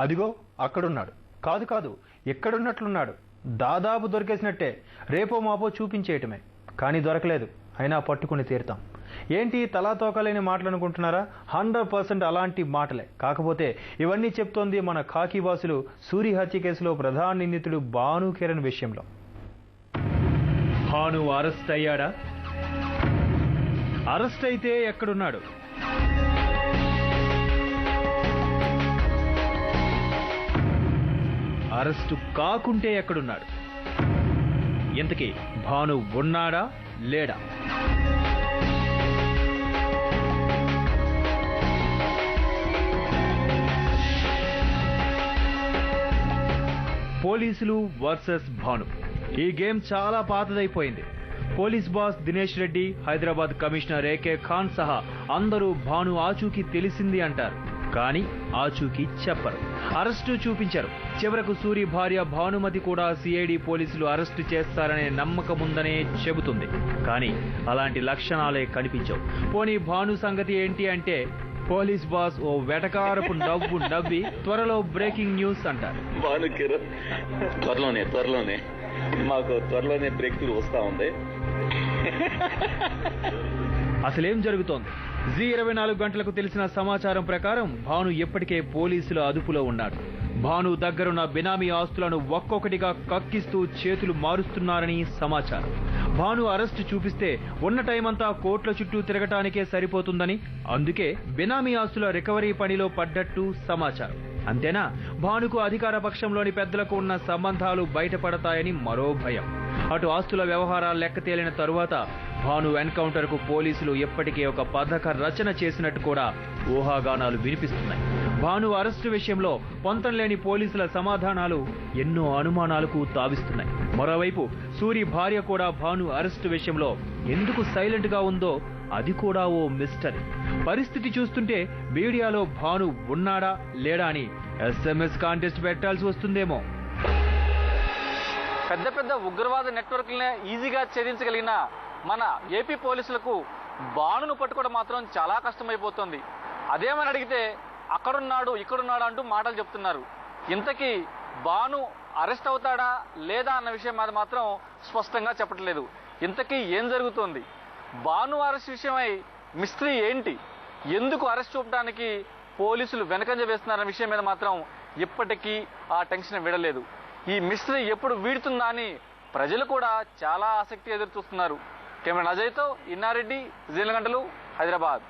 అదిగో అక్కడున్నాడు. కాదు కాదు ఎక్కడున్నట్లున్నాడు? దాదాపు దొరికేసినట్టే. రేపో మాపో చూపించేయటమే. కానీ దొరకలేదు. అయినా పట్టుకుని తీరుతాం. ఏంటి తలా తోకలేని మాటలు అనుకుంటున్నారా హండ్రెడ్ పర్సెంట్ అలాంటి మాటలే. కాకపోతే ఇవన్నీ చెప్తోంది మన కాకి సూరి హత్య కేసులో ప్రధాన నిందితుడు భాను కిరణ్ విషయంలో. భాను అరెస్ట్ అయ్యాడా? అరెస్ట్ అయితే ఎక్కడున్నాడు? అరెస్టు కాకుంటే ఎక్కడున్నాడు? ఇంతకీ భాను ఉన్నాడా లేడా? పోలీసులు వర్సెస్ భాను. ఈ గేమ్ చాలా పాతదైపోయింది. Police boss Dinesh Reddy Hyderabad commissioner A K Khan సహా అందరూ భాను ఆచూకీ తెలిసింది అంటారు. కానీ ఆచూకీ చెప్పరు. అరెస్టు చూపించారు. చివరకు సూరి భార్య భానుమతి కూడా సిఐడి పోలీసులు అరెస్టు చేస్తారనే నమ్మకముందనే చెబుతుంది. కానీ అలాంటి లక్షణాలే కనిపించవు. పోనీ భాను సంగతి ఏంటి అంటే పోలీస్ బాస్ ఓ వెటకారపు నవ్వు నవ్వి త్వరలో బ్రేకింగ్ న్యూస్ అంటారు. భాను త్వరలోనే త్వరలోనే మాకు త్వరలోనే బ్రేక్ త్రూ వస్తా ఉంది. అసలేం జరుగుతోంది? జీ ఇరవై నాలుగు గంటలకు తెలిసిన సమాచారం ప్రకారం భాను ఇప్పటికే పోలీసుల అదుపులో ఉన్నాడు. భాను దగ్గరున్న బినామీ ఆస్తులను ఒక్కొక్కటిగా కక్కిస్తూ చేతులు మారుస్తున్నారని సమాచారం. భాను అరెస్టు చూపిస్తే ఉన్న టైం అంతా కోట్ల చుట్టూ తిరగటానికే సరిపోతుందని అందుకే బినామీ ఆస్తుల రికవరీ పనిలో పడ్డట్టు సమాచారం. అంతేనా? భానుకు అధికార పక్షంలోని పెద్దలకు ఉన్న సంబంధాలు బయటపడతాయని మరో భయం. అటు ఆస్తుల వ్యవహారాలు లెక్క తేలిన తరువాత భాను ఎన్కౌంటర్కు పోలీసులు ఇప్పటికే ఒక పథక రచన చేసినట్టు కూడా ఊహాగానాలు వినిపిస్తున్నాయి. భాను అరెస్టు విషయంలో పొంతం లేని పోలీసుల సమాధానాలు ఎన్నో అనుమానాలకు తావిస్తున్నాయి. మరోవైపు సూరి భార్య కూడా భాను అరెస్టు విషయంలో ఎందుకు సైలెంట్గా ఉందో అది కూడా ఓ మిస్టరీ. పరిస్థితి చూస్తుంటే మీడియాలో భాను ఉన్నాడా లేడా అని ఎస్ఎంఎస్ కాంటెస్ట్ పెట్టాల్సి వస్తుందేమో. పెద్ద పెద్ద ఉగ్రవాద నెట్వర్క్లనే ఈజీగా ఛేదించగలిగిన మన ఏపీ పోలీసులకు బాణును పట్టుకోవడం మాత్రం చాలా కష్టమైపోతుంది. అదేమని అడిగితే అక్కడున్నాడు ఇక్కడున్నాడు అంటూ మాటలు చెప్తున్నారు. ఇంతకీ బాను అరెస్ట్ అవుతాడా లేదా అన్న విషయం మీద మాత్రం స్పష్టంగా చెప్పట్లేదు. ఇంతకీ ఏం జరుగుతోంది? బాను అరెస్ట్ విషయమై మిస్త్రీ ఏంటి? ఎందుకు అరెస్ట్ చూపడానికి పోలీసులు వెనకంజ వేస్తున్నారన్న విషయం మీద మాత్రం ఇప్పటికీ ఆ టెన్షన్ విడలేదు ఈ మిస్త్రీ ఎప్పుడు వీడుతుందా అని ప్రజలు కూడా చాలా ఆసక్తి ఎదురు చూస్తున్నారు కెమెరా అజయ్తో ఇన్నారెడ్డి జీలగంటలు హైదరాబాద్.